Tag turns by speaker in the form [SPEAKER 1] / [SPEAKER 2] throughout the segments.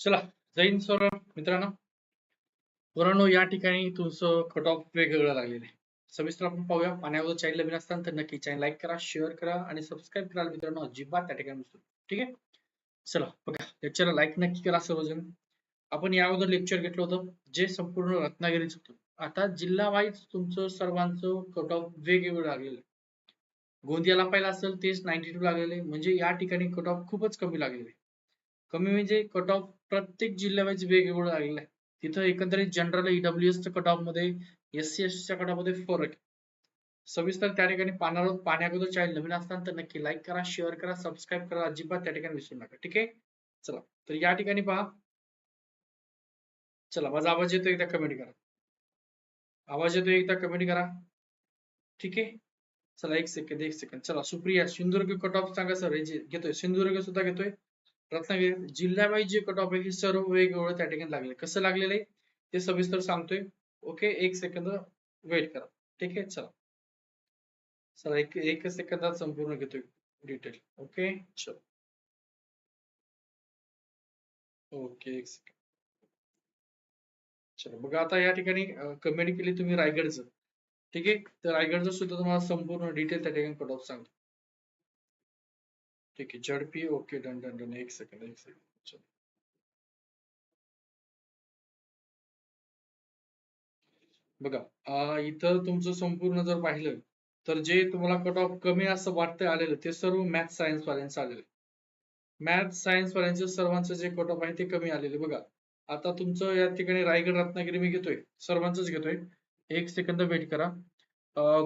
[SPEAKER 1] चला जैन सर मित्रांनो पुराणो या ठिकाणी तुमचं कट ऑफ वेगवेगळं लागलेलं आहे. सविस्तर आपण पाहूया. आणि अगोदर चॅनल नवीन असताना तर नक्की चॅनल लाईक करा शेअर करा आणि सबस्क्राईब करा मित्रांनो अजिबात त्या ठिकाणी ठीक आहे? चला बघा लेक्चरला लाईक नक्की करा सर्वजण. आपण या अगोदर लेक्चर घेतलं होतं जे संपूर्ण रत्नागिरीच होतं. आता जिल्हा वाईज तुमचं सर्वांचं कट ऑफ वेगवेगळं लागलेलं आहे. गोंदियाला पाहिलं असेल तेच नाईन्टी टू लागलेले म्हणजे या ठिकाणी कट ऑफ खूपच कमी लागलेले कमी म्हणजे कट ऑफ प्रत्येक जिल्ह्यावाईज वेगवेगळं लागलेलं आहे. तिथं एकंदरीत जनरल ईडब्ल्यूएस च्या कट ऑफमध्ये एस सी एस च्या कट ऑफमध्ये फरक आहे. सविस्तर त्या ठिकाणी पाहणार आहोत. पाहण्या चॅनल नवीन असताना तर नक्की लाईक करा शेअर करा सबस्क्राईब करा. अजिबात त्या ठिकाणी विसरू नका. ठीक आहे? चला. तर या ठिकाणी पहा. चला माझा आवाज येतो एकदा कमेंट करा. आवाज येतो एकदा कमेंट करा. ठीक आहे? चला एक सेकंद एक सेकंद चला सुप्रिया सिंधुदुर्ग कट ऑफ सांगा सर घेतोय सिंधुदुर्ग सुद्धा घेतोय. रत्नागिरी जिल्ह्यावाईज जे कट ऑफ आहे हे सर्व वेगवेगळं त्या ठिकाणी लागले. कसं लागलेलं आहे? ते सविस्तर सांगतोय. ओके एक सेकंद वेट करा. ठीक आहे? चला. चला एक एक सेकंदात संपूर्ण घेतोय डिटेल ओके चल. ओके एक सेकंद चला बघा आता या ठिकाणी कमेंट केली तुम्ही रायगडचं. ठीक आहे? तर रायगडचं सुद्धा तुम्हाला संपूर्ण डिटेल त्या ठिकाणी कट ऑफ सांगतो. ठीक आहे. झडपी ओके डन डन डन. एक सेकंद एक सेकंद बघा इथं तुमचं संपूर्ण जर पाहिलं तर जे तुम्हाला कट ऑफ कमी असं वाटतंय आलेलं ते सर्व मॅथ सायन्स वाल्यांचं आलेलं. मॅथ सायन्स वाल्यांचं सर्वांचं जे कट ऑफ आहे ते कमी आलेले. बघा आता तुमचं या ठिकाणी रायगड रत्नागिरी मी घेतोय. सर्वांचंच घेतोय. एक सेकंद वेट करा.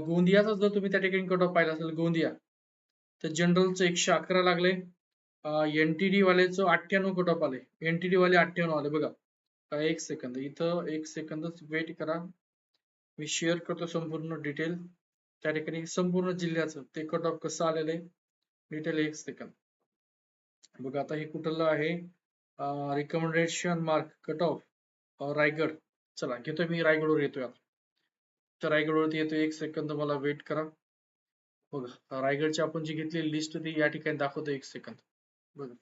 [SPEAKER 1] गोंदियाचा जर तुम्ही त्या ठिकाणी कट ऑफ पाहिला असेल गोंदिया. तर जनरलचं एकशे अकरा लागले. एन टी वाल्याचं अठ्ठ्याण्णव कटॉप आले. एन टी डी वाले अठ्ठ्याण्णव आले. बघा. एक सेकंद इथं एक सेकंदच वेट करा. मी शेअर करतो संपूर्ण डिटेल त्या ठिकाणी संपूर्ण जिल्ह्याचं ते कट ऑफ कसं आलेलं आहे? डिटेल एक सेकंद बघा आता हे कुठलं आहे? Recommendation mark cut off Raigad. चला घेतो मी रायगडवर येतोय आता. तर रायगडवरती येतो एक सेकंद मला वेट करा. बघा रायगडची आपण जी घेतलेली लिस्ट ती या ठिकाणी दाखवतो एक सेकंद बघा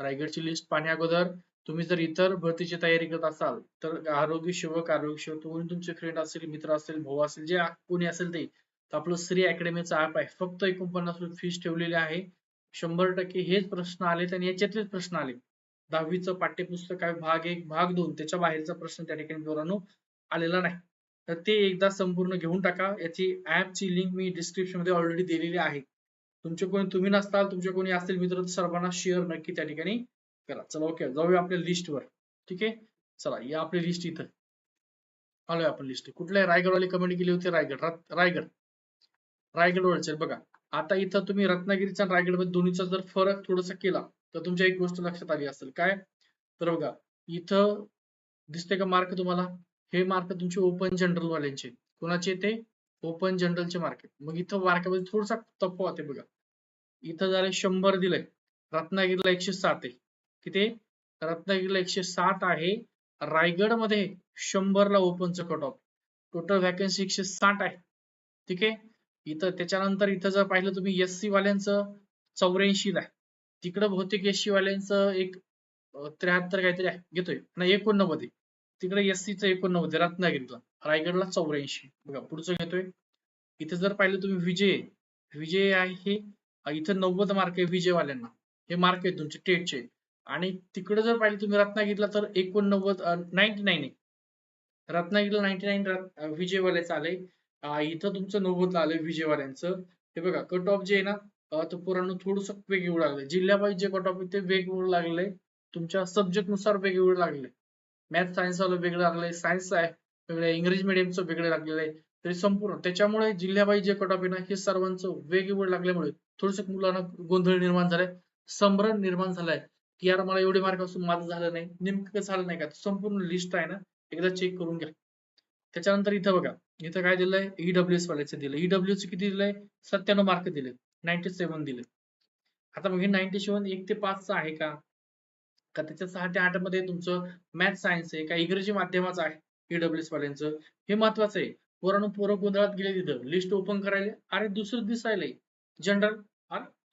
[SPEAKER 1] रायगडची लिस्ट पाहण्या अगोदर तुम्ही जर इतर भरतीची तयारी करत असाल तर आरोग्य सेवक आरोग्य सेवक कोणी तुमचे फ्रेंड असेल मित्र असेल भाऊ असेल जे कोणी असेल ते तर आपलं श्री अकॅडमीचं ऍप आहे. फक्त एकोणपन्नास रुपये फीस ठेवलेली आहे. शंभर टक्के हेच प्रश्न आलेत आणि याच्यातलेच प्रश्न आले दहावीचं पाठ्यपुस्तक आहे भाग एक भाग दोन त्याच्या बाहेरचा प्रश्न त्या ठिकाणी पोरांनो आलेला नाही. तर ते एकदा संपूर्ण घेऊन टाका. याची ऍपची लिंक मी डिस्क्रिप्शनमध्ये ऑलरेडी दिलेली आहे. तुमचे कोणी तुम्ही नसताल तुमचे कोणी असतील मित्र सर्वांना शेअर नक्की त्या ठिकाणी करा. चला ओके जाऊया आपल्या लिस्ट वर. ठीक आहे? चला या आपली लिस्ट इथं. आलोय आपण लिस्ट कुठल्या रायगडवाले कमेंट केली होती? रायगड. रायगड. रायगड रायगडवरचे बघा आता इथं तुम्ही रत्नागिरीचा आणि रायगडमध्ये दोन्हीचा जर फरक थोडासा केला तर तुमच्या एक गोष्ट लक्षात आली असेल. काय? तर बघा इथं दिसते का मार्क तुम्हाला? हे मार्क तुमचे ओपन जनरल वाल्यांचे कोणाचे ते? ओपन जनरलचे मार्क मग इथं मार्कामध्ये थोडासा तफावत आहे बघा. इथं झाले शंभर दिलंय. रत्नागिरीला एकशे सात आहे. किती? रत्नागिरीला एकशे सात आहे. रायगडमध्ये शंभरला ओपनचं कट ऑफ टोटल व्हॅकन्सी एकशे साठ आहे. ठीक आहे? इथं त्याच्यानंतर इथं जर पाहिलं तुम्ही एस सी वाल्यांचं चौऱ्याऐंशी ला आहे. तिकडं बहुतेक एस सी वाल्यांचं एक त्र्याहत्तर काहीतरी आहे. घेतोय. ना एकोणनव्वद आहे. तिकडे एस च एकोणनव्वद रत्नागिरीला रायगडला चौऱ्याऐंशी. बघा पुढचं घेतोय. इथे जर पाहिलं तुम्ही विजय. विजय आहे. हे इथं नव्वद मार्क आहे विजयवाल्यांना. हे मार्क आहेत तुमचे टेटचे. आणि तिकडे जर पाहिलं तुम्ही रत्नागिरीला तर एकोणनव्वद नाईन्टी नाईन आहे. रत्नागिरीला नाईन्टी नाईन विजयवाल्याचं आलंय इथं तुमचं नव्वद आलंय विजयवाल्यांचं. हे बघा कट ऑफ जे आहे ना तर पोरांना थोडस वेगवेगळं लागलंय. जिल्ह्यावाईज जे कट ऑफ आहे ते वेगवेगळं लागलंय. तुमच्या सब्जेक्टनुसार वेगवेगळं लागलंय. मॅथ सायन्स वाला वेगळं लागलंय सायन्स आहे वेगळं इंग्रजी मिडियमचं वेगळं लागलेलं आहे. तरी संपूर्ण त्याच्यामुळे जिल्ह्याबाई जे कट ऑफ आहे ना हे सर्वांचं वेगवेगळं लागल्यामुळे थोडस मुलांना गोंधळ निर्माण झालाय संभ्रम निर्माण झालाय. की यार मला एवढे मार्क असून माझं झालं नाही नेमकं झालं नाही का? संपूर्ण लिस्ट आहे ना एकदा चेक करून घ्या. त्याच्यानंतर इथं बघा इथं काय दिलंय? ईडब्ल्यूएस वाल्याचं दिलं ईडब्ल्यू चे किती दिलंय? सत्त्याण्णव मार्क दिले नाईन्टी सेव्हन दिले आता मग हे नाईन्टी सेव्हन एक ते पाचचं आहे का? का त्याच्या सहा ते आठमध्ये तुमचं मॅथ सायन्स आहे का इंग्रजी माध्यमाचं आहे ईडब्ल्यूएस वाल्यांचं. हे महत्वाचं आहे. पोरांनो पोरं गोंधळात गेले तिथं. लिस्ट ओपन करायला. अरे दुसरं दिसायलंय. जनरल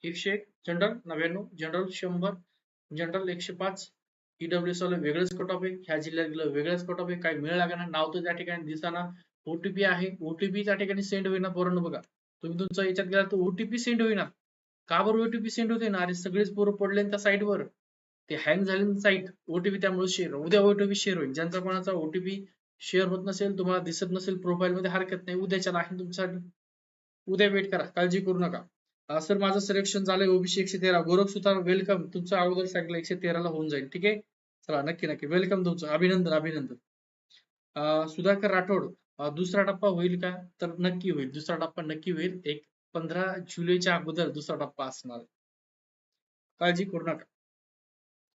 [SPEAKER 1] एकशे एक. जनरल नव्याण्णव. जनरल शंभर. जनरल एकशे पाच. ईडब्ल्यूएस वाला वेगळंच कट ऑफ आहे. ह्या जिल्ह्यात गेलं वेगळंच कट ऑफ आहे. काय मिळ लागणार नाव तर त्या ठिकाणी दिसताना ओटीपी आहे. ओटीपी त्या ठिकाणी सेंड होईना पोरांनो बघा. तुम्ही तुमचा याच्यात गेला तर ओटीपी सेंड होईना. का बरं ओटीपी सेंड होते ना? अरे सगळेच पोरं पडले त्या साईडवर ते हँग झाले साईट ओटीपी त्यामुळे शेअर उद्या ओटीपी शेअर होईल. ज्यांचा कोणाचा ओटीपी शेअर होत नसेल तुम्हाला दिसत नसेल प्रोफाईल मध्ये हरकत नाही. उद्याच्या आहे तुमच्यासाठी. उद्या वेट करा. काळजी करू नका. सर माझं सिलेक्शन झालंय ओबीसी एकशे तेरा. गोरख सुतार वेलकम तुमचं अगोदर सांगितलं एकशे तेराला होऊन जाईल. ठीक आहे? चला नक्की नक्की. वेलकम तुमचं. अभिनंदन अभिनंदन. सुधाकर राठोड दुसरा टप्पा होईल का? तर नक्की होईल. दुसरा टप्पा नक्की होईल. एक पंधरा जुलैच्या अगोदर दुसरा टप्पा असणार. काळजी करू नका.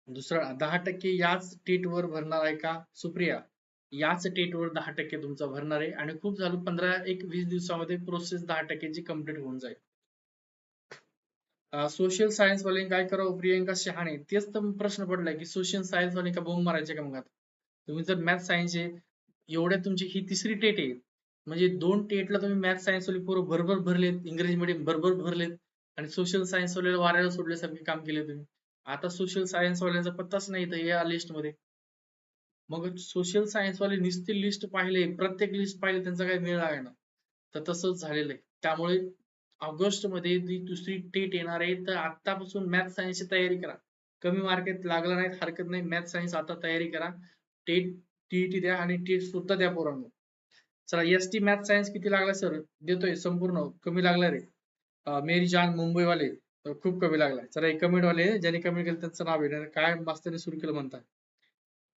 [SPEAKER 1] दुसरा दहा टक्के याच टेट वर भरणार आहे का? सुप्रिया याच टेटवर दहा टक्के तुमचा भरणार आहे आणि खूप झालं पंधरा एक वीस दिवसामध्ये प्रोसेस दहा टक्क्याची कंप्लीट होऊन जाईल. सोशल सायन्स वाले काय करावं? प्रियंका शहाणे तेच तर प्रश्न पडलाय की सोशल सायन्स वाले का बोंब मारायचे का मग आता? तुम्ही जर मॅथ सायन्स आहे एवढ्या तुमची ही तिसरी टेट आहे. म्हणजे दोन टेटला तुम्ही मॅथ सायन्स वाले पूर्ण भरभर भरलेत इंग्रजी मीडियम भरभर भरलेत आणि सोशल सायन्स वाले वाऱ्याला सोडल्यासारखे काम केले तुम्ही. आता सोशल सायन्स वाल्यांचा पत्ताच नाही तर या लिस्टमध्ये. मग सोशल सायन्स वाले नुसते लिस्ट पाहिले प्रत्येक लिस्ट पाहिले त्यांचा काही मेळ आहे ना? तर तसंच झालेलं आहे. त्यामुळे ऑगस्टमध्ये जी दुसरी टेट येणार आहे तर आतापासून मॅथ सायन्सची तयारी करा. कमी मार्केट लागला नाही हरकत नाही. मॅथ सायन्स आता तयारी करा. टेट टीईटी द्या आणि टेट सुद्धा द्या पोरांनो. चला एस टी मॅथ सायन्स किती लागला सर देतोय संपूर्ण. कमी लागला रे. मेरी जान मुंबईवाले. खूप कमी लागलाय. चला एक कमेंटवाले ज्यांनी कमेंट केलं त्यांचं नाव आहे काय मास्तरने सुरू केलं म्हणतात.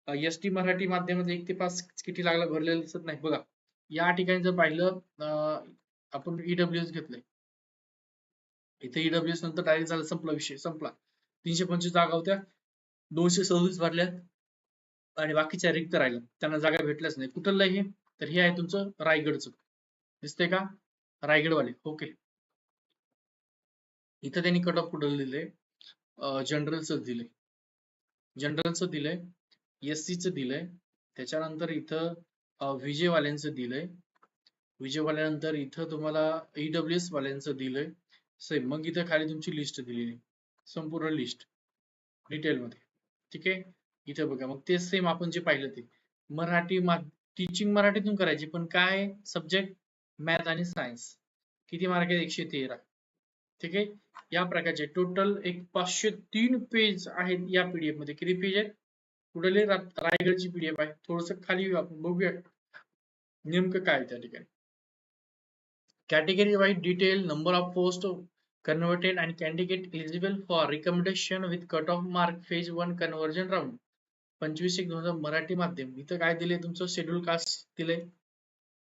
[SPEAKER 1] एस टी मराठी माध्यमात एक ते पाच किती लागला भरलेलं दिसत नाही. बघा या ठिकाणी जर पाहिलं आपण ईडब्ल्यूएस घेतलंय. इथे ईडब्ल्यूएस नंतर डायरेक्ट झाला संपला विषय संपला. तीनशे पंचवीस जागा होत्या दोनशे सव्वीस भरल्या आणि बाकीच्या रिक्त राहिल्या. त्यांना जागा भेटल्याच नाही. कुठलं हे तर हे आहे तुमचं रायगडचं. दिसतंय का? रायगडवाले. ओके. इथं त्यांनी कट ऑफ कुठं दिलंय जनरलचं दिलंय. जनरलचं दिलंय एस च दिलंय त्याच्यानंतर इथं विजयवाल्यांचं दिलंय. विजयवाल्यानंतर इथं तुम्हाला ईडब्ल्यूएस वाल्यांचं दिलंय. सेम मग इथं खाली तुमची लिस्ट दिलेली. संपूर्ण लिस्ट डिटेल मध्ये. ठीक आहे? इथं बघा. मग ते सेम आपण जे पाहिलं ते. मराठी टीचिंग मराठीतून करायची पण काय सब्जेक्ट मॅथ आणि सायन्स किती मार्क आहेत? एकशे तेरा. ठीक आहे? या प्रकारचे टोटल एक पाचशे तीन पेज आहेत या पीडीएफमध्ये. किती पेज आहेत? कुठले रायगडची पीडीएफ आहे. थोडस खाली आपण. बघूया. नेमकं काय त्या ठिकाणी? Category wise detail number of post converted and candidate eligible for recommendation with cut off mark phase one conversion round पंचवीस एक दोन हजार मराठी माध्यम. इथं काय दिले तुमचं? शेड्यूल कास्ट दिलंय.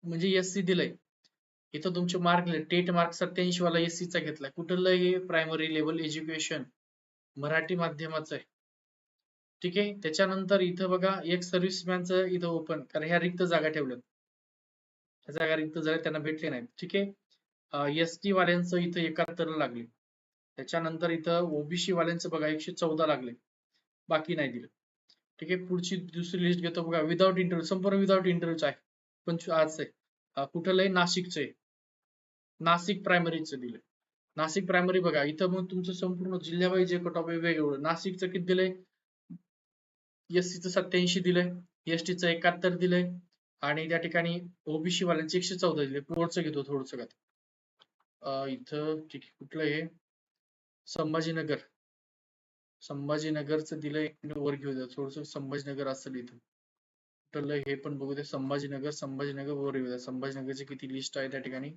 [SPEAKER 1] म्हणजे एस सी दिलंय. इथं तुमचे मार्क टेट मार्क सत्याऐंशी वाला एस चा घेतलाय. कुठलं हे प्रायमरी लेवल एज्युकेशन मराठी माध्यमाचं आहे. ठीक आहे? त्याच्यानंतर इथं बघा एक सर्व्हिसमॅनचं इथं ओपन कारण ह्या रिक्त जागा ठेवल्यात. जागा रिक्त झाल्या त्यांना भेटले नाहीत. ठीक आहे? एस टी वाल्यांचं इथं एकाहत्तर लागले. त्याच्यानंतर इथं ओबीसी वाल्यांचं बघा एकशे चौदा लागले. बाकी नाही दिलं. ठीक आहे? पुढची दुसरी लिस्ट घेतो बघा. विदाउट इंटरव्ह्यू संपूर्ण विदाउट इंटरव्ह्यूच आहे. पंचवीस आज आहे. कुठलंही नाशिकचं आहे नाशिक प्रायमरीचं दिलंय. नाशिक प्रायमरी बघा इथं मग तुमचं संपूर्ण जिल्ह्यावाई जे कट ऑफ आहे वेगवेगळं. नाशिकचं किती दिलंय? एससीचं सत्याऐंशी दिलंय एसटीचं एकाहत्तर दिलंय आणि त्या ठिकाणी ओबीसी वाल्यांचे एकशे चौदा दिले पुढचं घेतो थोडस का? इथं ठीक आहे कुठलं हे? संभाजीनगर. संभाजीनगरचं दिलंय वर घेऊ द्या थोडस संभाजीनगर असेल इथं. तर हे पण बघू दे. संभाजीनगर संभाजीनगर वर येऊ द्या. संभाजीनगरची किती लिस्ट आहे त्या ठिकाणी?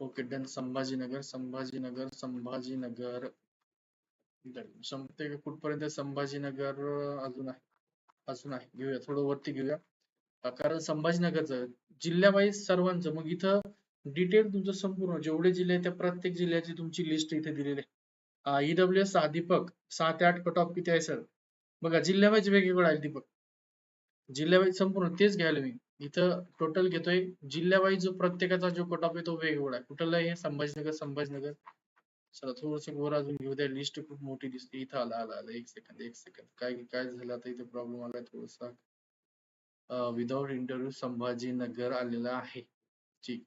[SPEAKER 1] Okay done Sambhajinagar Sambhajinagar Sambhajinagar. संपते कुठपर्यंत संभाजीनगर अजून आहे. अजून आहे. घेऊया. थोडं वरती घेऊया. कारण संभाजीनगरचं जिल्ह्यावाईज सर्वांचं मग इथं डिटेल तुमचं संपूर्ण जेवढे जिल्हे त्या प्रत्येक जिल्ह्याची तुमची लिस्ट इथे दिलेली आहे. ईडब्ल्यू एस दीपक सहा ते आठ कट ऑफ किती आहे सर बघा जिल्ह्यावाईज वेगवेगळं आहे दीपक जिल्ह्यावाईज संपूर्ण तेच घ्यायला मी इथं टोटल घेतोय जिल्ह्यावाईज जो प्रत्येकाचा जो कट ऑफ आहे तो वेगवेगळा आहे. कुठला आहे? संभाजीनगर संभाजीनगर. चला थोडस वर अजून घेऊ द्या. लिस्ट खूप मोठी दिसते. इथं आला आला आला. एक सेकंद एक सेकंद काय काय झालं आता? इथे प्रॉब्लेम आलाय थोडासा. विदाउट इंटरव्ह्यू संभाजीनगर आलेला आहे. ठीक.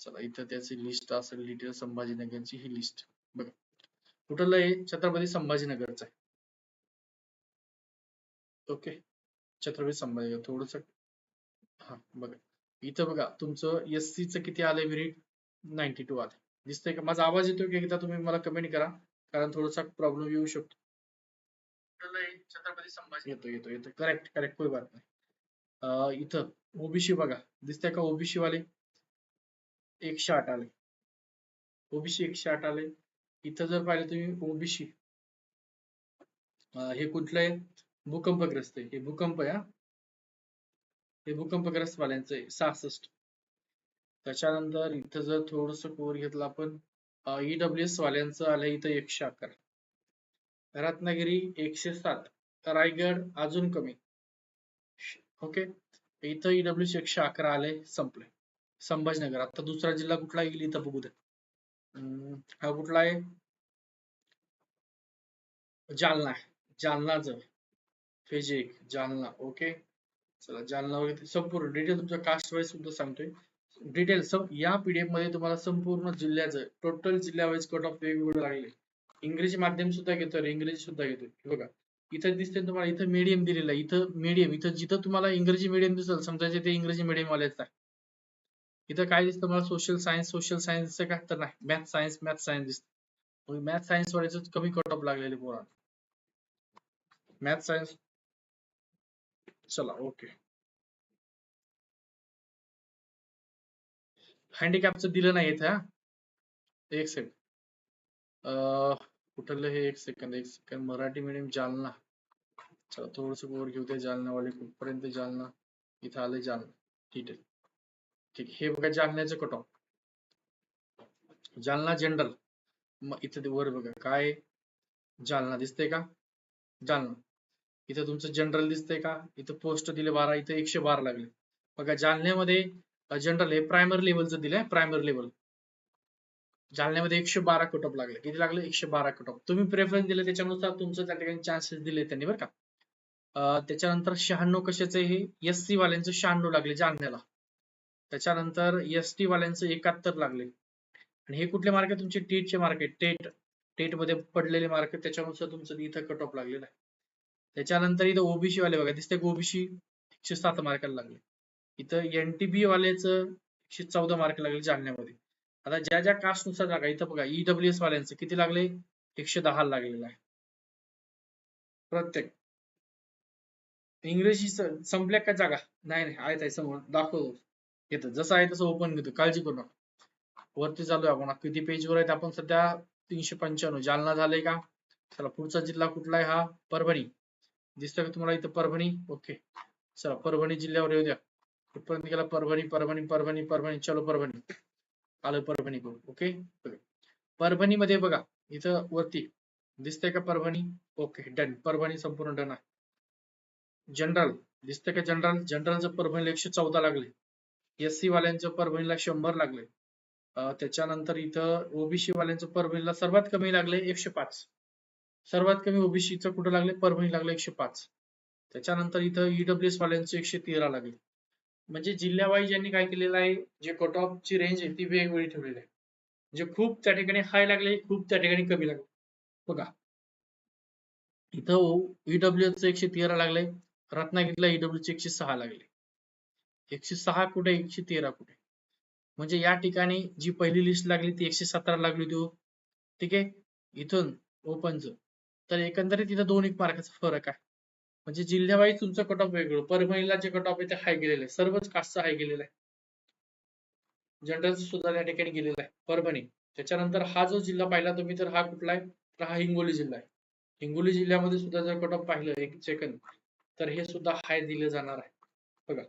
[SPEAKER 1] चला इथं त्याची लिस्ट असेल डिटेल संभाजीनगरची ही लिस्ट बघा. कुठला आहे? छत्रपती संभाजीनगरचा आहे. ओके. छत्रपती संभाजी थोडस हा बघा. इथं बघा तुमचं एस च किती आलंय मिनिट नाईन्टी टू आलंय. दिसतंय का? माझा आवाज येतो की एकदा? तुम्ही मला कमेंट करा. कारण थोडासा प्रॉब्लेम येऊ शकतो. छत्रपती संभाजी येतो येतो येतो करेक्ट करेक्ट कोई बात नाही. इथं ओबीसी बघा. दिसतंय का ओबीसी वाले? एकशे आठ आले ओबीसी एकशे आठ आले इथं जर पाहिलं तुम्ही ओबीसी हे कुठलं आहे? भूकंपग्रस्त आहे. हे भूकंप या हा. हे भूकंपग्रस्त वाल्यांचं आहे. सहासष्ट. त्याच्यानंतर इथं जर थोडस कोर घेतलं आपण ईडब्ल्यू एस वाल्यांचं आलं इथं एकशे अकरा. रत्नागिरी एकशे सात. रायगड अजून कमी. ओके? इथं ईडब्ल्यू एकशे अकरा आले संपले संभाजीनगर. आता दुसरा जिल्हा कुठला येईल इथं बघू दे हा कुठला आहे? जालना आहे. जालनाचं फेज एक जालना ओके चला जालना वगैरे संपूर्ण डिटेल तुमच्या कास्ट वाईज सुद्धा सांगतोय. डिटेल या पीडीएफमध्ये तुम्हाला संपूर्ण जिल्ह्याचं टोटल जिल्हा वाईज कट ऑफ वेगवेगळे लागले इंग्रजी माध्यम सुद्धा घेतोय इंग्रजी सुद्धा घेतोय. बघा इथं दिसते तुम्हाला इथं मीडियम दिलेलं आहे. इथं मीडियम इथं जिथं तुम्हाला इंग्रजी मीडियम दिसेल समजायचे ते इंग्रजी मीडियम वालेच आहे इथं काय दिसतं मला सोशल सायन्स सोशल सायन्स दिसतं का तर नाही. मॅथ सायन्स मॅथ सायन्स दिसतं. मॅथ सायन्स वाल्याचं कमी कट ऑफ लागलेले पोरा मॅथ सायन्स चला, ओके. हँडिकॅपचं दिलं नाही हा. एक सेकंड कुठलं हे एक सेकंद एक सेकंड मराठी मीडियम जालना. चला, थोडस वर घेऊ द्या जालनावाले. कुठपर्यंत जालना? इथं आलंय जालना. ठीक आहे. ठीक हे बघा जालन्याचं कट ऑफ़ जालना जनरल मग इथं वर बघा. जालना. दिसतंय का? जालना. इथं तुमचं जनरल दिसतंय का? इथं पोस्ट दिले बारा इथं एकशे बारा लागले. बघा जालन्यामध्ये जनरल हे प्रायमरी लेवलचं दिलंय प्रायमरी लेवल जालन्यामध्ये एकशे बारा कट ऑफ लागले. किती लागले? एकशे बारा कट ऑफ तुम्ही प्रेफरन्स दिले त्याच्यानुसार तुमचं त्या ठिकाणी चान्सेस दिले त्यांनी बरं का? त्याच्यानंतर शहाण्णव कशाचे हे एस सी वाल्यांचं शहाण्णव लागले जालन्याला. त्याच्यानंतर एस टी वाल्यांचं एकाहत्तर लागले. आणि हे कुठले मार्क आहे तुमचे? टेटचे मार्क आहे टेट टेटमध्ये पडलेले मार्क त्याच्यानुसार तुमचं इथं कट ऑफ लागलेलं आहे त्याच्यानंतर इथं ओबीसी वाले बघा दिसते ओबीसी एकशे सात मार्काला लागले. इथं एनटीबी वाल्याचं एकशे चौदा मार्क लागले जालन्यामध्ये. आता ज्या ज्या कास्टनुसार जागा इथं बघा ईडब्ल्यू एस वाल्यांचं किती लागले? एकशे दहा लागलेलं आहे. प्रत्येक. इंग्रजी संपल्या का जागा? नाही नाही आहेत आहे समोर. दाखवतो येतं जसं आहे तसं ओपन घेतो. काळजी करू नका. वरती चालू आहे आपण किती पेज वर आहेत? आपण सध्या तीनशे पंच्याण्णव. जालना झालंय का? चला पुढचा जिल्हा कुठला आहे हा? परभणी. दिसतं का तुम्हाला इथं परभणी? ओके. चला परभणी जिल्ह्यावर येऊ द्या कुठपर्यंत गेला? परभणी परभणी परभणी परभणी. चलो परभणी. आलं परभणी करू ओके? परभणी मध्ये बघा. इथं वरती. दिसतंय का परभणी? ओके. डन. परभणी संपूर्ण डन आहे. जनरल. दिसतंय का जनरल? जनरलचं परभणीला एकशे चौदा लागले. एस सी वाल्यांचं परभणीला शंभर लागले. त्याच्यानंतर इथं ओबीसी वाल्यांचं परभणीला सर्वात कमी लागले एकशे पाच. सर्वात कमी ओबीसीचं कुठं लागले? परभणी लागले एकशे पाच. त्याच्यानंतर इथं ईडब्ल्यूएस वाल्यांचे एकशे तेरा लागले. म्हणजे जिल्ह्यावाईज यांनी काय केलेलं आहे? जे कट ऑफ ची रेंज आहे ती वेगवेगळी ठेवलेली आहे. म्हणजे खूप त्या ठिकाणी हाय लागले खूप त्या ठिकाणी कमी लागले. बघा. इथं ईडब्ल्यू च एकशे तेरा लागले रत्नागिरीला ईडब्ल्यू चे एकशे सहा लागले. एकशे सहा कुठे एकशे तेरा कुठे? म्हणजे या ठिकाणी जी पहिली लिस्ट लागली ती एकशे सतरा लागली होती ठीक आहे? इथून ओपनचं तर एकंदरीत इथं दोन एक मार्काचा फरक आहे. म्हणजे जिल्ह्यावाईज तुमचं कट ऑफ वेगळं परभणीला जे कट ऑफ आहे ते हाय गेलेलं आहे. सर्वच कास्टचं हाय गेलेलं आहे. जनरल सुद्धा त्या ठिकाणी गेलेला आहे. परभणी. त्याच्यानंतर हा जो जिल्हा पाहिला तुम्ही तर हा कुठला आहे? तर हा हिंगोली जिल्हा आहे. हिंगोली जिल्ह्यामध्ये सुद्धा जर कट ऑफ पाहिलं एक सेकंद तर हे सुद्धा हाय दिलं जाणार आहे. बघा.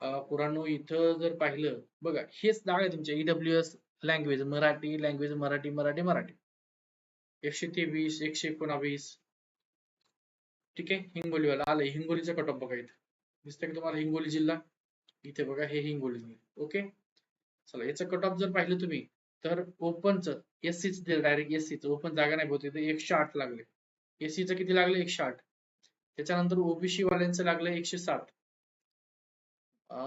[SPEAKER 1] अं, पुराणो इथं जर पाहिलं बघा हेच नाव आहे तुमच्या EWS language Marathi language Marathi Marathi Marathi. एकशे तेवीस एकशे एकोणावीस. ठीक आहे? हिंगोलीवाला. आलंय. हिंगोलीचा कट ऑफ बघा इथे. दिसतंय का तुम्हाला? हिंगोली जिल्हा? इथे बघा हे हिंगोली ओके? चला याचं कट ऑफ जर पाहिलं तुम्ही तर ओपनचं एससीच दिलं डायरेक्ट एससीचं ओपन जागा नाही होती एकशे आठ लागले. एससीचं किती लागलं? एकशे आठ. त्याच्यानंतर ओबीसी वाल्यांचं लागलं एकशे सात.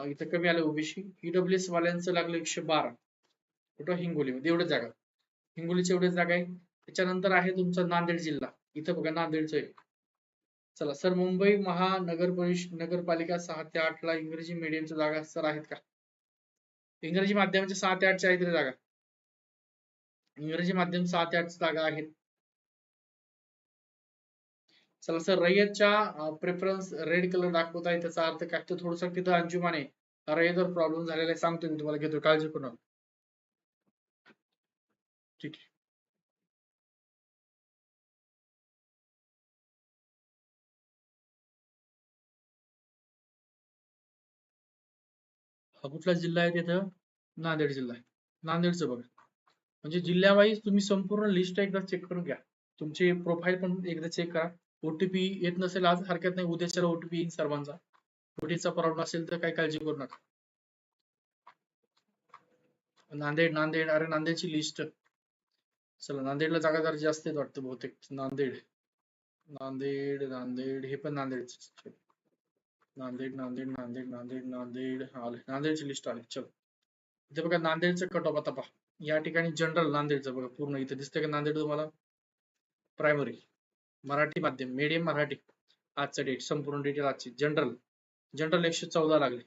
[SPEAKER 1] इथं कमी आलं ओबीसी ईडब्ल्यूएस वाल्यांचं लागलं एकशे बारा. कुठं? हिंगोलीमध्ये. एवढ्या जागा. हिंगोलीच्या एवढ्या जागा आहे. त्याच्यानंतर आहे तुमचा नांदेड जिल्हा. इथं बघा नांदेडचं आहे चला सर मुंबई महानगर परिष नगरपालिका सहा ते आठ ला इंग्रजी मीडियमच्या जागा सर आहेत का? इंग्रजी माध्यमाच्या सहा ते आठच्या आहेत जागा. इंग्रजी माध्यम सहा ते आठ जागा आहेत. चला सर रयतच्या प्रेफरन्स रेड कलर दाखवत आहे. त्याचा अर्थ काय? तर थोडस तिथं अंजुमान आहे रयतवर प्रॉब्लेम झालेला आहे. सांगतो मी तुम्हाला घेतो काळजी करू नका. ठीक आहे. हा कुठला जिल्हा आहे तिथं? नांदेड जिल्हा आहे. नांदेडचं बघा. म्हणजे जिल्ह्यावाईज तुम्ही संपूर्ण लिस्ट एकदा चेक करून घ्या. तुमची प्रोफाईल पण एकदा चेक करा. ओटीपी येत नसेल आज हरकत नाही. उद्याच्याला ओटीपी येईल सर्वांचा. ओटीचा प्रॉब्लेम असेल तर काही काळजी करू नका. नांदेड नांदेड. अरे नांदेडची लिस्ट चला नांदेडला जागा जरा जास्त आहेत वाटतं बहुतेक. नांदेड. नांदेड नांदेड. हे पण नांदेड नांदेड नांदेड नांदेड नांदेड नांदेड. आले. नांदेडची लिस्ट आली. चल. इथे बघा नांदेडचं कट ऑफ आता पहा. या ठिकाणी जनरल नांदेडचं बघा पूर्ण इथे दिसतंय का नांदेड तुम्हाला? प्रायमरी मराठी माध्यम मीडियम मराठी. आजचं डेट संपूर्ण डिटेल आजची. जनरल जनरल एकशे चौदा लागले.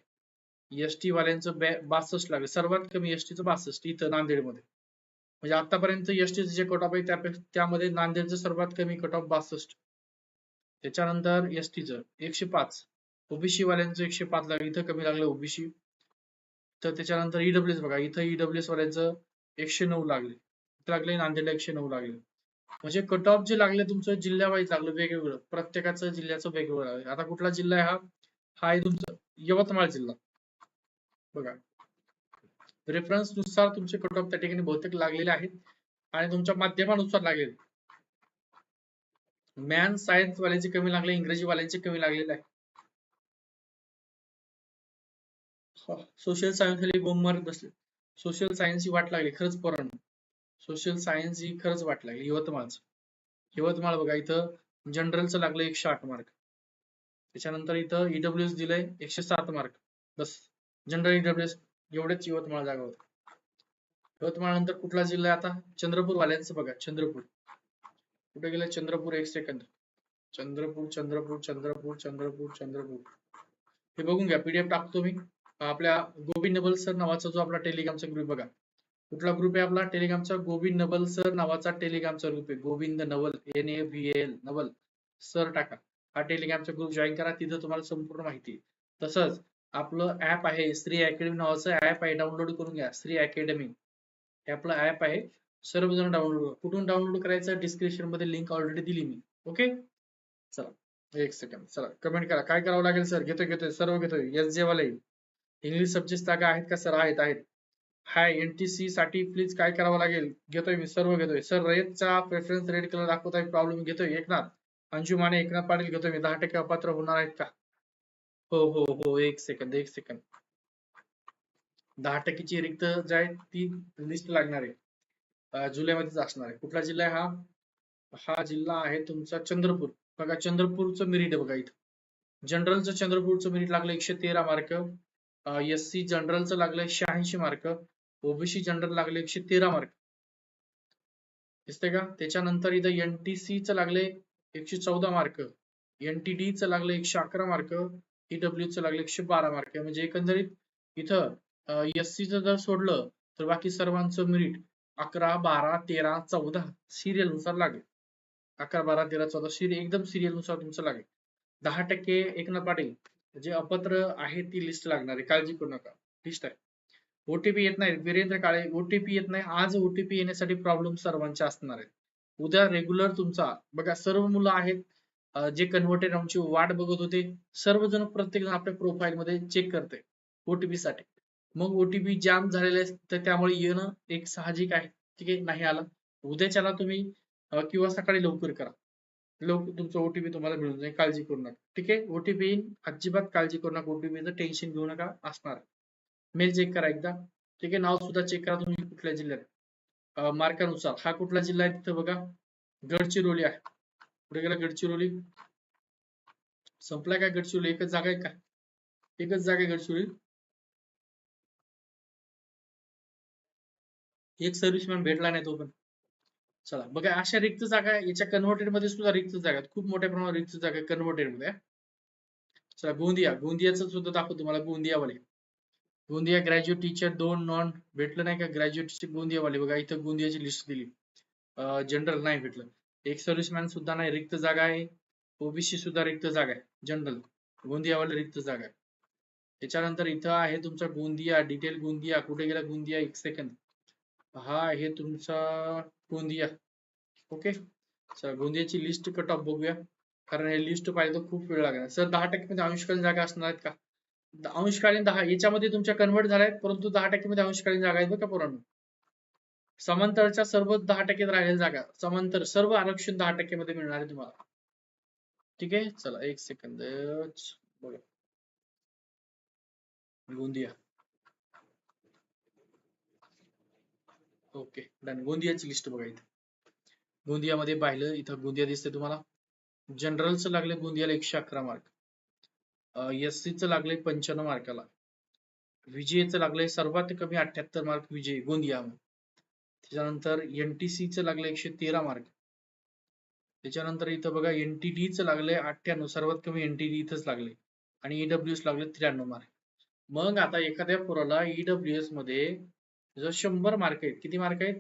[SPEAKER 1] एस टी वाल्यांचं बासष्ट लागले. सर्वात कमी एस टीचं बासष्ट इथं नांदेडमध्ये. म्हणजे आतापर्यंत एस टीचं जे कट ऑफ आहे त्यापेक्षा त्यामध्ये नांदेडचं सर्वात कमी कट ऑफ बासष्ट. त्याच्यानंतर एस टीचं एकशे पाच. ओबीसी वाल्यांचं एकशे पाच लाख इथं कमी लागलं ओबीसी. तर त्याच्यानंतर ईडब्ल्यूएस बघा इथं ईडब्ल्यूएस वाल्यांचं एकशे नऊ लागले. लागले नांदेडला एकशे नऊ लागले. म्हणजे कट ऑफ जे लागले तुमचं जिल्ह्यावाईज लागलं वेगवेगळं. प्रत्येकाचं जिल्ह्याचं वेगवेगळं आहे आता कुठला जिल्हा आहे हा? हा आहे तुमचा यवतमाळ जिल्हा. बघा. रेफरन्सनुसार तुमचे कट ऑफ त्या ठिकाणी बहुतेक लागलेले आहेत. आणि तुमच्या माध्यमानुसार लागलेले मॅन सायन्स वाल्यांचे कमी लागले इंग्रजी वाल्यांचे कमी लागलेले आहे. सोशल सायन्स खाली बोंब मारत बसले सोशल सायन्स ही वाट लागली खरंच पोरांना. सोशल सायन्स ही खरंच वाट लागली यवतमाळच. यवतमाळ बघा इथं जनरलचं लागलं एकशे आठ मार्क त्याच्यानंतर इथं ईडब्ल्यूएस दिलंय एकशे सात मार्क बस जनरल ईडब्ल्यूएस एवढेच यवतमाळ जागा होत यवतमाळ नंतर कुठला जिल्हा आता? चंद्रपूर वाल्यांचं बघा चंद्रपूर. कुठे गेलं? चंद्रपूर एक सेकंद चंद्रपूर चंद्रपूर चंद्रपूर चंद्रपूर चंद्रपूर. हे बघून घ्या पीडीएफ टाकतो मी. आपल्या गोविंद नबल सर नावाचा जो आपला टेलिग्रामचा ग्रुप बघा. कुठला ग्रुप आहे आपला? टेलिग्रामचा गोविंद नबल सर नावाचा टेलिग्रामचा ग्रुप आहे. Govind Naval N A V L Naval. Sir टाका. हा टेलिग्रामचा ग्रुप जॉईन करा. तिथं तुम्हाला संपूर्ण माहिती तसंच आपलं ऍप आहे श्री अकॅडमी नावाचं. ऍप आहे डाउनलोड करून घ्या. श्री अकॅडमी हे आपलं ऍप आहे. सर्वजण डाउनलोड कुठून डाउनलोड करायचं? डिस्क्रिप्शनमध्ये लिंक ऑलरेडी दिली मी. ओके चला. एक सेकंड चला. कमेंट करा. काय करावं लागेल सर घेतोय घेतोय. सर्व घेतोय. एस जे वाले. इंग्लिश सब्जेक्ट जागा आहेत का? सर आहेत आहेत. हाय एनटीसी साठी प्लीज काय करावं लागेल? घेतोय मी सर्व घेतोय. सर रयतचा प्रेफरन्स रेड कलर दाखवत आहे प्रॉब्लेम घेतोय. एकनाथ अंजू माने एकनाथ पाटील घेतोय मी. दहा टक्के अपात्र होणार आहेत का? हो हो हो. एक सेकंद एक सेकंद दहा टक्केची रिक्त जी आहे ती लिस्ट लागणार आहे. जुलैमध्येच असणार आहे. कुठला जिल्हा आहे हा? हा जिल्हा आहे तुमचा चंद्रपूर. बघा चंद्रपूरचं मेरिट आहे बघा इथं. जनरलचं चंद्रपूरचं मेरिट लागलं एकशे तेरा मार्क एस सी जनरलचं लागलं शहाऐंशी मार्क ओबीसी जनरल लागले एकशे तेरा मार्क दिसते का? त्याच्यानंतर इथं एनटीसी च लागले एकशे चौदा मार्क एनटीडी च लागलं एकशे अकरा मार्क ईडब्ल्यू च लागले एकशे बारा मार्क म्हणजे एकंदरीत इथं एस सी जर सोडलं तर बाकी सर्वांचं मेरिट अकरा बारा तेरा चौदा सिरियलनुसार लागेल. अकरा बारा तेरा चौदा सिरियल एकदम सिरियलनुसार तुमचं लागेल. दहा टक्के एकनाथ पाटील जे अपत्र आहे ती लिस्ट लागणार. आहे काळजी करू नका. लिस्ट आहे. ओटीपी येत नाही. वीरेंद्र काळे ओटीपी येत नाही. आज ओटीपी येण्यासाठी प्रॉब्लेम सर्वांचे असणार आहेत. उद्या रेग्युलर तुमचा बघा सर्व मुलं आहेत जे कन्व्हर्टेड आमची वाट बघत होते सर्वजण प्रत्येक जण आपल्या प्रोफाईल मध्ये चेक करते ओटीपी साठी. मग ओटीपी जाम झालेले तर त्यामुळे येणं एक साहजिक आहे. ठीक आहे? नाही आलं. उद्याच्याला तुम्ही किंवा सकाळी लवकर करा. लोक तुमचं ओटीपी तुम्हाला मिळून जाईल काळजी करू नका. ठीक आहे? ओटीपी अजिबात काळजी करू नका. ओटीपीचं टेन्शन घेऊ नका. असणार मेल चेक करा एकदा. ठीक आहे? नाव सुद्धा चेक करा तुम्ही कुठल्या जिल्ह्यात. मार्कानुसार हा कुठला जिल्हा आहे तिथं बघा. गडचिरोली आहे. कुठे गेला गडचिरोली? संपलाय काय गडचिरोली? एकच जागा आहे का? एकच जागा आहे गडचिरोली. एक सर्व्हिसमॅन भेटला नाही तो पण. चला बघा अशा रिक्त जागा याच्या कन्व्हर्टेडमध्ये सुद्धा रिक्त जागा खूप मोठ्या प्रमाणात रिक्त जागा कन्व्हर्टेडमध्ये चला गोंदिया. गोंदियाचं सुद्धा दाखवतो तुम्हाला गोंदियावाले. गोंदिया ग्रॅज्युएट टीचर दोन नॉन भेटलं नाही का? ग्रॅज्युएटचे गोंदियावाले. बघा इथं गोंदियाची लिस्ट दिली. जनरल नाही भेटलं. एक सर्व्हिसमॅन सुद्धा नाही रिक्त जागा आहे. ओबीसी सुद्धा रिक्त जागा आहे जनरल गोंदियावाले रिक्त जागा आहे. त्याच्यानंतर इथं आहे तुमचा गोंदिया डिटेल गोंदिया. कुठे गेला गोंदिया? एक सेकंद हा आहे तुमचा गोंदिया. ओके सर गोंदियाची लिस्ट कट ऑफ बघूया. कारण हे लिस्ट पाहिजे तर खूप वेळ लागणार. सर दहा टक्के मध्ये अंशकालीन जागा असणार आहेत का? अंशकालीन दहा याच्यामध्ये तुमच्या कन्वर्ट झाल्या आहेत परंतु दहा टक्के मध्ये अंशकालीन जागा आहेत बघा पोरांनो? समांतरच्या सर्व दहा टक्के राहिलेल्या जागा समांतर सर्व आरक्षण दहा टक्के मध्ये मिळणार आहे तुम्हाला. ठीक आहे? चला एक सेकंद बघा गोंदिया. ओके डन गोंदियाची लिस्ट बघा इथे. गोंदियामध्ये पाहिलं इथं गोंदिया दिसते तुम्हाला. जनरलचं लागले गोंदियाला एकशे अकरा मार्क एस च लागले पंच्याण्णव मार्काला विजयचं लागले सर्वात कमी अठ्याहत्तर मार्क विजय गोंदिया. त्याच्यानंतर एनटीसी च लागले एकशे तेरा मार्क त्याच्यानंतर इथं बघा एनटीडी च लागले अठ्ठ्याण्णव सर्वात कमी एनटीडी इथंच लागले आणि ईडब्ल्यू एस लागले त्र्याण्णव मार्क मग आता एखाद्या पोराला ईडब्ल्यू एसमध्ये जर शंभर मार्क आहेत. किती मार्क आहेत?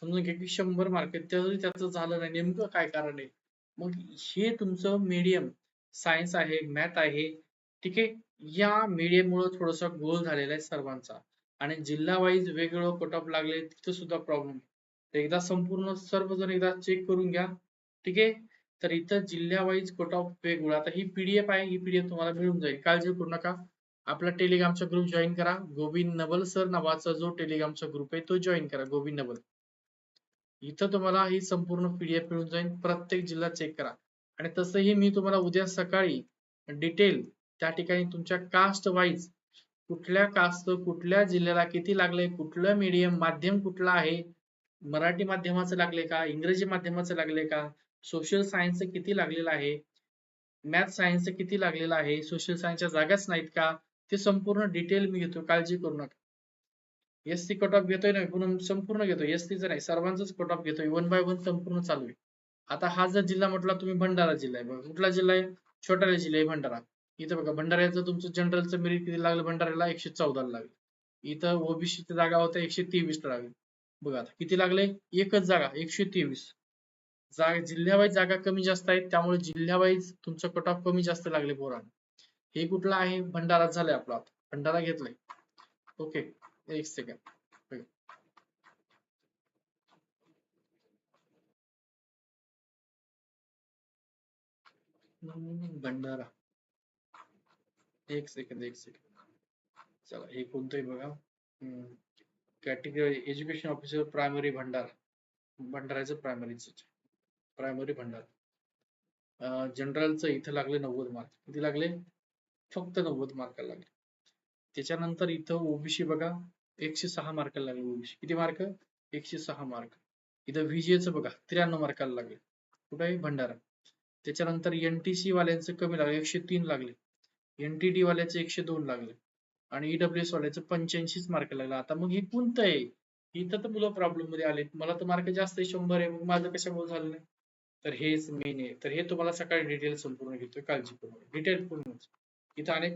[SPEAKER 1] समजून घ्या की शंभर मार्क आहेत. तरी त्याचं झालं नाही. नेमकं काय कारण आहे? मग हे तुमचं मीडियम सायन्स आहे मॅथ आहे. ठीक आहे? या मीडियम मुळे थोडासा गोल झालेला आहे सर्वांचा. आणि जिल्हा वाईज वेगवेगळं कट ऑफ लागले तिथं सुद्धा प्रॉब्लेम एकदा संपूर्ण सर्वजण एकदा चेक करून घ्या. ठीक आहे? तर इथं जिल्हा वाईज कट ऑफ वेगवेगळं. आता ही पीडीएफ आहे. ही पीडीएफ तुम्हाला मिळून जाईल. काळजी करू नका. आपला टेलिग्रामचा ग्रुप जॉईन करा. गोविंद नवल सर नावाचा जो टेलिग्रामचा ग्रुप आहे तो जॉईन करा. गोविंद नवल. इथं तुम्हाला ही संपूर्ण पीडीएफ मिळून जाईल. प्रत्येक जिल्हा चेक करा. आणि तसंही मी तुम्हाला उद्या सकाळी डिटेल त्या ठिकाणी तुमच्या कास्ट वाईज कुठल्या कास्ट कुठल्या जिल्ह्याला किती लागले कुठलं मीडियम माध्यम कुठलं आहे मराठी माध्यमाचं लागले का इंग्रजी माध्यमाचं लागले का सोशल सायन्सचं किती लागलेलं आहे मॅथ सायन्सचं किती लागलेलं आहे सोशल सायन्सच्या जागाच नाहीत का ते संपूर्ण डिटेल मी घेतो काळजी करू नका. एस सी कट ऑफ घेतोय ना पूर्ण संपूर्ण घेतोय. एस च नाही सर्वांचाच कट ऑफ घेतोय. वन बाय वन संपूर्ण चालू आहे. आता हा जर जिल्हा म्हटला तुम्ही भंडारा जिल्हा आहे. बघा कुठला जिल्हा आहे? छोटाला जिल्हा आहे भंडारा. इथं बघा भंडाऱ्याचं तुमचं जनरलचं मेरिट किती लागलं? भंडाऱ्याला एकशे चौदाला लागले. इथं ओबीसीची जागा होत्या एकशे तेवीस लागेल लागली. बघा आता किती लागले? एकच जागा एकशे तेवीस. जागा जिल्ह्यावाईज जागा कमी जास्त आहेत त्यामुळे जिल्ह्यावाईज तुमचं कट ऑफ कमी जास्त लागले पोरांना. हे कुठलं आहे? भंडारा झालाय आपला भंडारा घेतलाय. ओके एक सेकंड भंडारा. एक सेकंद एक सेकंद चला हे कोणतंही बघा. Category education officer primary Bhandara भंडाराचं प्रायमरीच प्रायमरी भंडारा जनरलचं इथं लागले नव्वद मार्क किती लागले? फक्त नव्वद मार्काला लागले. त्याच्यानंतर इथं ओबीसी बघा एकशे सहा मार्काला लागले ओबीसी किती मार्क एकशे सहा मार्क इथं व्हीजीएचं बघा त्र्याण्णव मार्काला लागले. कुठे आहे भंडारा. त्याच्यानंतर एनटीसी वाल्यांचं कमी लागले एकशे तीन लागले. एनटीडी वाल्याचं एकशे दोन लागले. आणि ईडब्ल्यूएस वाल्याचं पंच्याऐंशीच मार्क लागला. आता मग हे कोणतं आहे? इथं तर मुलं प्रॉब्लेममध्ये आले मला तर मार्क जास्त आहे शंभर आहे. मग माझं कशामुळे झालं नाही? तर हेच मेन आहे. तर हे तुम्हाला सकाळी डिटेल संपूर्ण घेतोय काळजीपूर्वक. डिटेल पूर्ण. इथं अनेक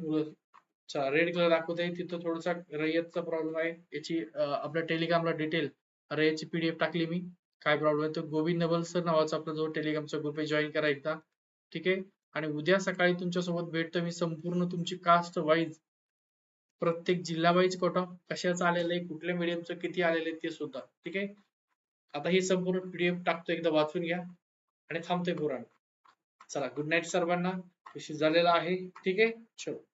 [SPEAKER 1] रेड कलर दाखवत आहे तिथं थोडासा रयतचा प्रॉब्लेम आहे. याची आपल्या टेलिग्रामला डिटेल रयतची पीडीएफ टाकली मी. काय प्रॉब्लेम आहे? तर गोविंद नवल सर नावाचा आपला जो टेलिग्रामचा ग्रुप आहे जॉईन करा एकदा. ठीक आहे? आणि उद्या सकाळी तुमच्यासोबत भेटतो मी संपूर्ण तुमची कास्ट वाईज प्रत्येक जिल्हा वाईज कोटा कशाचं आलेलं आहे कुठल्या मीडियमचं किती आलेलं आहे ते सुद्धा. ठीक आहे? आता ही संपूर्ण पीडीएफ टाकतो एकदा वाचून घ्या. आणि थांबतोय पुराण चला गुड नाईट सर्वांना. विषय झालेला आहे. ठीक आहे? चलो